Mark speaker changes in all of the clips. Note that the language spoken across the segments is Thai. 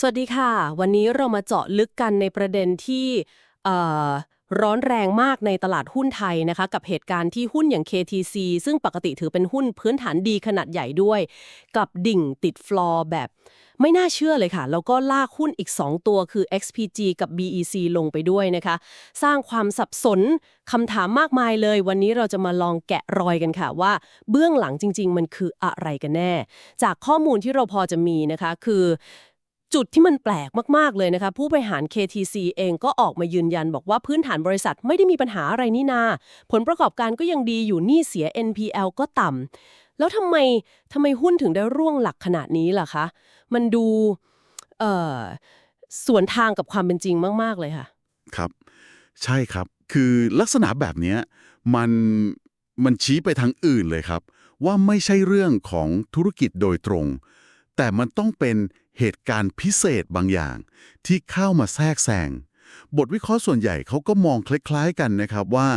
Speaker 1: สวัสดีค่ะ วันนี้เรามาเจาะลึกกันในประเด็นที่ร้อนแรงมากในตลาดหุ้นไทยนะคะ กับเหตุการณ์ที่หุ้นอย่าง KTC ซึ่งปกติถือเป็นหุ้นพื้นฐานดีขนาดใหญ่ด้วยกับดิ่งติดฟลอร์แบบ ไม่น่าเชื่อเลยค่ะ แล้วก็ลากหุ้นอีก 2 ตัวคือ XPG กับ BEC ลงไปด้วยนะคะ สร้างความสับสนคำถามมากมายเลย วันนี้เราจะมาลองแกะรอยกันค่ะว่า เบื้องหลังจริง ๆ มันคืออะไรกันแน่ จากข้อมูลที่เราพอจะมีนะคะคือ จุดที่มันแปลกมาก ๆ เลยนะคะ ผู้บริหาร KTC เองก็ออกมายืนยันบอกว่าพื้นฐานบริษัทไม่ได้มีปัญหาอะไรนี่นา ผลประกอบการก็ยังดีอยู่หนี้เสีย NPL ก็ต่ำแล้วทำไมทำไมหุ้นถึงได้ร่วงหลักขนาดนี้ล่ะคะ มันดูเอ่อสวนทางกับความเป็นจริงมาก ๆ เลยค่ะ
Speaker 2: ครับ ใช่ครับ คือลักษณะแบบนี้มันมันชี้ไปทางอื่นเลยครับ ว่าไม่ใช่เรื่องของธุรกิจโดยตรง แต่มันต้องเป็น เหตุการณ์พิเศษบางอย่าง ที่เข้ามาแทรกแซงบทวิเคราะห์ส่วนใหญ่เขาก็มองคล้าย ๆกันนะครับว่า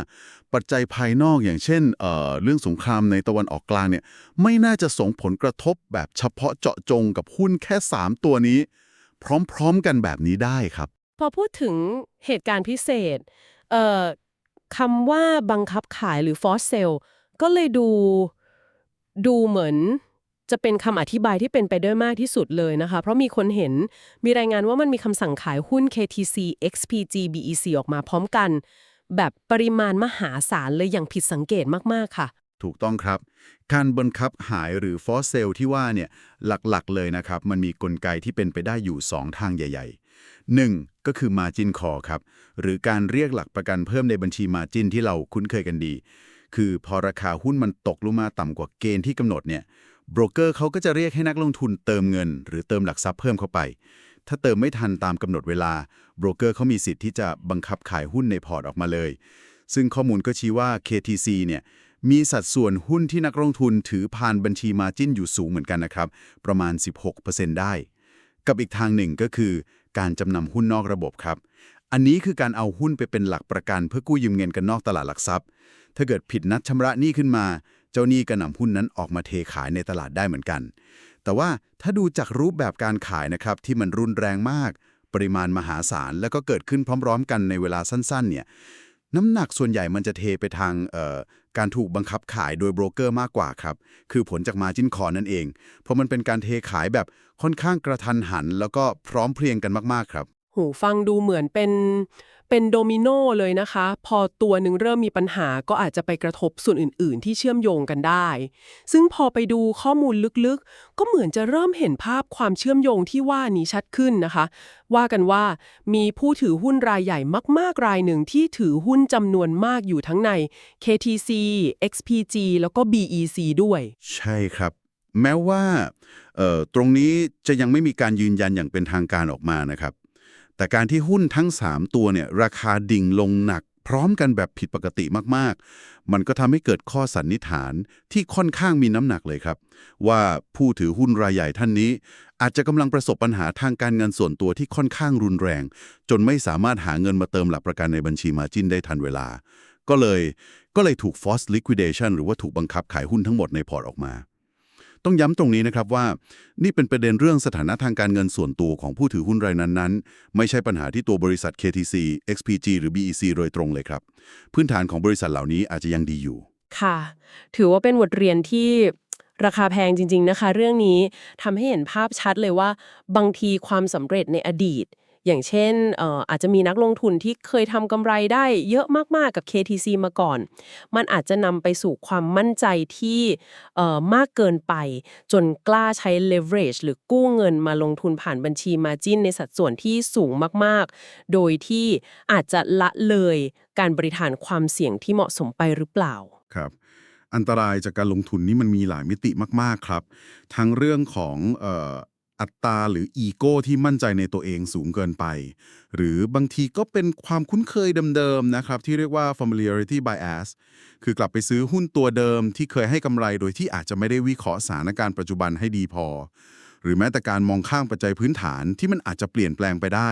Speaker 2: ปัจจัยภายนอกอย่างเช่นเเรื่องสงครามในตะวันออกกลางเนี่ยไม่น่าจะส่งผลกระทบแบบเฉพาะเจาะจงกับหุ้นแค่ 3 ตัวนี้ พร้อมๆกันแบบนี้ได้ครับ
Speaker 1: พอพูดถึงเหตุการณ์พิเศษคำว่าบังคับขายหรือ force sale ก็เลยดูดูเหมือน จะเป็นคำอธิบายที่เป็นไปได้มากที่สุดเลยนะคะ เพราะมีคนเห็นมีรายงานว่ามันมีคำสั่งขายหุ้น KTC XPG BEC ออกมาพร้อมกัน แบบปริมาณมหาศาลเลยอย่างผิดสังเกตมากๆค่ะ
Speaker 2: ถูกต้องครับ การบังคับหายหรือฟอสเซลที่ว่าเนี่ยหลักๆเลยนะครับ มันมีกลไกที่เป็นไปได้อยู่ 2 ทางใหญ่ ๆ 1. ก็คือ Margin Call ครับ หรือการเรียกหลักประกันเพิ่มในบัญชี Margin ที่เราคุ้นเคยกันดี คือพอราคาหุ้นมันตกลงมาต่ำกว่าเกณฑ์ที่กำหนดเนี่ย โบรกเกอร์เขาก็จะเรียกให้นักลงทุนเติมเงิน หรือเติมหลักทรัพย์เพิ่มเข้าไป ถ้าเติมไม่ทันตามกำหนดเวลาโบรกเกอร์เขามีสิทธิ์ที่จะบังคับขายหุ้นในพอร์ตออกมาเลย ซึ่งข้อมูลก็ชี้ว่า KTC เนี่ยมีสัดส่วนหุ้นที่นักลงทุนถือผ่านบัญชีมาจิ้นอยู่สูงเหมือนกันนะครับ ประมาณ 16%ได้ กับอีกทางหนึ่งก็คือ การจำนำหุ้นนอกระบบครับ อันนี้คือการเอาหุ้นไปเป็นหลักประกัน เพื่อกู้ยืมเงินกันนอกตลาดหลักทรัพย์ ถ้าเกิดผิดนัดชำระหนี้ขึ้นมา เจ้าหนี้ก็นำหุ้นนั้นออกมาเทขายในตลาดได้เหมือนกัน แต่ว่าถ้าดูจากรูปแบบการขายนะครับที่มันรุนแรงมาก ปริมาณมหาศาลแล้วก็เกิดขึ้นพร้อม ๆ กันในเวลาสั้นๆเนี่ยน้ำหนักส่วนใหญ่มันจะเทไปทางเอ่อการถูกบังคับขายโดยโบรกเกอร์มากกว่าครับ คือผลจากมาจินคอนั่นเอง เพราะมันเป็นการเทขายแบบค่อนข้างกระทันหัน แล้วก็พร้อมเพรียงกันมากๆครับ
Speaker 1: หูฟังดูเหมือนเป็น เป็นโดมิโนเลยนะคะ พอตัวหนึ่งเริ่มมีปัญหาก็อาจจะไปกระทบส่วนอื่น ๆ ที่เชื่อมโยงกันได้ ซึ่งพอไปดูข้อมูลลึกๆ ก็เหมือนจะเริ่มเห็นภาพความเชื่อมโยงที่ว่านี้ชัดขึ้นนะคะ ว่ากันว่ามีผู้ถือหุ้นรายใหญ่มาก ๆ รายหนึ่งที่ถือหุ้นจำนวนมากอยู่ทั้งใน KTC XPG แล้วก็ BEC ด้วย
Speaker 2: ใช่ครับแม้ว่าตรงนี้จะยังไม่มีการยืนยันอย่างเป็นทางการออกมานะครับ แต่การที่หุ้นทั้ง 3 ตัวเนี่ยราคาดิ่งลงหนัก พร้อมกันแบบผิดปกติมากๆ มันก็ทำให้เกิดข้อสันนิษฐานที่ค่อนข้างมีน้ำหนักเลยครับ ว่าผู้ถือหุ้นรายใหญ่ท่านนี้ อาจจะกำลังประสบปัญหาทางการเงินส่วนตัวที่ค่อนข้างรุนแรง จนไม่สามารถหาเงินมาเติมหลักประกันในบัญชีมาจินได้ทันเวลา ก็เลยก็เลยถูก force liquidation หรือว่าถูกบังคับขายหุ้นทั้งหมดในพอร์ตออกมา ต้องย้ำตรงนี้นะครับว่า นี่เป็นประเด็นเรื่องสถานะทางการเงินส่วนตัวของผู้ถือหุ้นรายนั้นๆ ไม่ใช่ปัญหาที่ตัวบริษัท KTC XPG หรือ BEC โดยตรงเลยครับ พื้นฐานของบริษัทเหล่านี้อาจจะยังดีอยู่
Speaker 1: ค่ะ ถือว่าเป็นบทเรียนที่ราคาแพงจริง ๆนะคะ เรื่องนี้ทำให้เห็นภาพชัดเลยว่า บางทีความสำเร็จในอดีต อย่างเช่นเอ่ออาจจะมีนักลงทุนที่เคยทำกำไรได้เยอะมากๆกับ KTC มาก่อน มันอาจจะนำไปสู่ความมั่นใจที่เอ่อมากเกินไป จนกล้าใช้ leverage หรือกู้เงินมาลงทุนผ่านบัญชี margin ในสัดส่วนที่สูงมากๆ โดยที่อาจจะละเลยการบริหารความเสี่ยงที่เหมาะสมไปหรือเปล่า
Speaker 2: ครับอันตรายจากการลงทุนนี่มันมีหลายมิติมาก ๆ ครับ ทั้งเรื่องของเอัตราหรืออีโก้ที่มั่นใจในตัวเองสูงเกินไป หรือบางทีก็เป็นความคุ้นเคยเดิมๆนะครับ ที่เรียกว่า familiarity bias คือกลับไปซื้อหุ้นตัวเดิมที่เคยให้กำไรโดยที่อาจจะไม่ได้วิเคราะห์สถานการณ์ปัจจุบันให้ดีพอ หรือแม้แต่การมองข้ามปัจจัยพื้นฐานที่มันอาจจะเปลี่ยนแปลงไปได้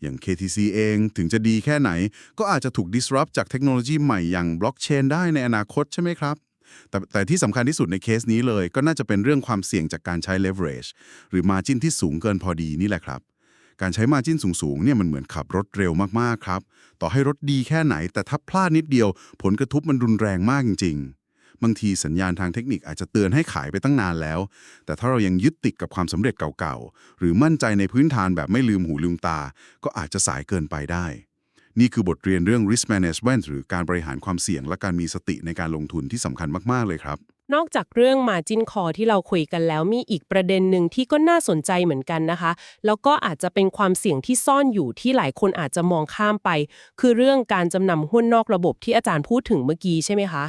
Speaker 2: อย่าง KTC เองถึงจะดีแค่ไหน ก็อาจจะถูก disrupt จากเทคโนโลยีใหม่อย่างบล็อกเชนได้ในอนาคตใช่ไหมครับ แต่แต่ที่สำคัญที่สุดในเคสนี้เลย ก็น่าจะเป็นเรื่องความเสี่ยงจากการใช้ leverage หรือ margin ที่สูงเกินพอดีนี่แหละครับ การใช้ margin สูงๆเนี่ยมันเหมือนขับรถเร็วมากๆครับ ต่อให้รถดีแค่ไหน แต่ถ้าพลาดนิดเดียว ผลกระทบมันรุนแรงมากจริง ๆบางทีสัญญาณทางเทคนิคอาจจะเตือนให้ขายไปตั้งนานแล้ว แต่ถ้าเรายังยึดติดกับความสำเร็จเก่าๆ หรือมั่นใจในพื้นฐานแบบไม่ลืมหูลืมตา ก็อาจจะสายเกินไปได้ นี่คือบทเรียนเรื่อง risk management หรือการบริหารความเสี่ยง และการมีสติในการลงทุนที่สำคัญมาก ๆ เลยครับ
Speaker 1: นอกจากเรื่อง Margin Call ที่เราคุยกันแล้วมีอีกประเด็นหนึ่งที่ก็น่าสนใจเหมือนกันนะคะ แล้วก็อาจจะเป็นความเสี่ยงที่ซ่อนอยู่ที่หลายคนอาจจะมองข้ามไป คือเรื่องการจำนำหุ้นนอกระบบที่อาจารย์พูดถึงเมื่อกี้ใช่ไหมคะ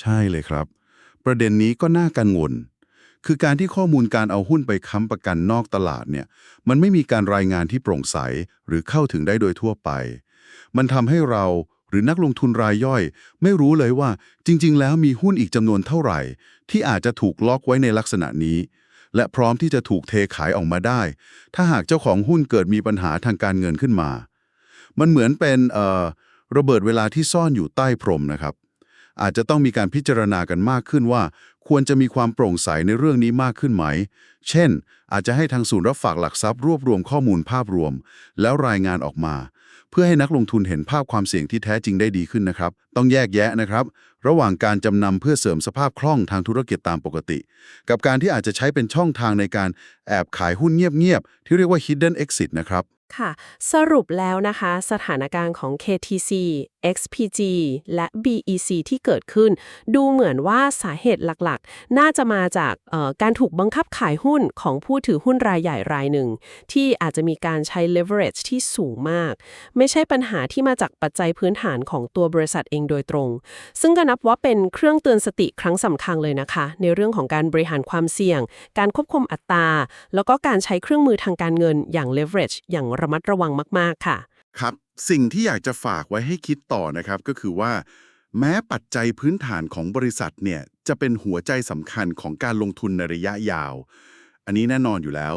Speaker 2: ใช่เลยครับ ประเด็นนี้ก็น่ากังวลคือการที่ข้อมูลการเอาหุ้นไปค้ำประกันนอกตลาดเนี่ย มันไม่มีการรายงานที่โปร่งใส หรือเข้าถึงได้โดยทั่วไป มันทำให้เราหรือนักลงทุนรายย่อย ไม่รู้เลยว่าจริง ๆ แล้วมีหุ้นอีกจำนวนเท่าไหร่ ที่อาจจะถูกล็อกไว้ในลักษณะนี้ และพร้อมที่จะถูกเทขายออกมาได้ ถ้าหากเจ้าของหุ้นเกิดมีปัญหาทางการเงินขึ้นมา มันเหมือนเป็นเอ่อระเบิดเวลาที่ซ่อนอยู่ใต้พรมนะครับ อาจจะต้องมีการพิจารณากันมากขึ้นว่า ควรจะมีความโปร่งใสในเรื่องนี้มากขึ้นไหม เช่น อาจจะให้ทางศูนย์รับฝากหลักทรัพย์รวบรวมข้อมูลภาพรวม แล้วรายงานออกมา เพื่อให้นักลงทุนเห็นภาพความเสี่ยงที่แท้จริงได้ดีขึ้นนะครับ ต้องแยกแยะนะครับ ระหว่างการจำนำเพื่อเสริมสภาพคล่องทางธุรกิจตามปกติ กับการที่อาจจะใช้เป็นช่องทางในการแอบขายหุ้นเงียบๆที่เรียกว่า hidden exit นะครับ
Speaker 1: ค่ะ สรุปแล้วนะคะ สถานการณ์ของ KTC XPG และ BEC ที่เกิดขึ้น ดูเหมือนว่าสาเหตุหลักๆ น่าจะมาจากการถูกบังคับขายหุ้นของผู้ถือหุ้นรายใหญ่รายหนึ่ง ที่อาจจะมีการใช้ leverage ที่สูงมาก ไม่ใช่ปัญหาที่มาจากปัจจัยพื้นฐานของตัวบริษัทเองโดยตรง ซึ่งก็นับว่าเป็นเครื่องเตือนสติครั้งสำคัญเลยนะคะ ในเรื่องของการบริหารความเสี่ยง การควบคุมอัตราแล้วก็การใช้เครื่องมือทางการเงินอย่าง leverage อย่างระมัดระวังมากๆค่ะ
Speaker 2: ครับ สิ่งที่อยากจะฝากไว้ให้คิดต่อนะครับก็คือว่า แม้ปัจจัยพื้นฐานของบริษัทเนี่ยจะเป็นหัวใจสำคัญของการลงทุนในระยะยาว อันนี้แน่นอนอยู่แล้ว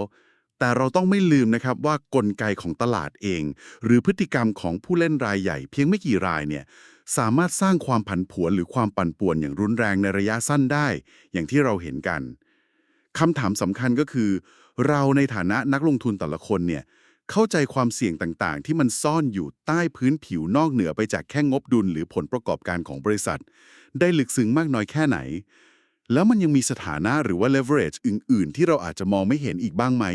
Speaker 2: แต่เราต้องไม่ลืมนะครับว่ากลไกของตลาดเอง หรือพฤติกรรมของผู้เล่นรายใหญ่ เพียงไม่กี่รายเนี่ยสามารถสร้างความผันผวนหรือความปั่นป่วนอย่างรุนแรงในระยะสั้นได้ อย่างที่เราเห็นกันคำถามสำคัญก็คือ เราในฐานะนักลงทุนแต่ละคนเนี่ย เข้าใจความเสี่ยงต่างๆ ที่มันซ่อนอยู่ใต้พื้นผิวนอกเหนือไปจากแค่งบดุลหรือผลประกอบการของบริษัท ได้ลึกซึ้งมากน้อยแค่ไหน แล้วมันยังมีสถานะหรือว่า leverage อื่น ๆ ที่เราอาจจะมองไม่เห็นอีกบ้างไหม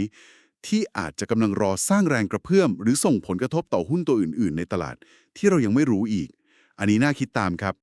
Speaker 2: ที่อาจจะกำลังรอสร้างแรงกระเพื่อม หรือส่งผลกระทบต่อหุ้นตัวอื่น ๆ ในตลาด ที่เรายังไม่รู้อีก อันนี้น่าคิดตามครับ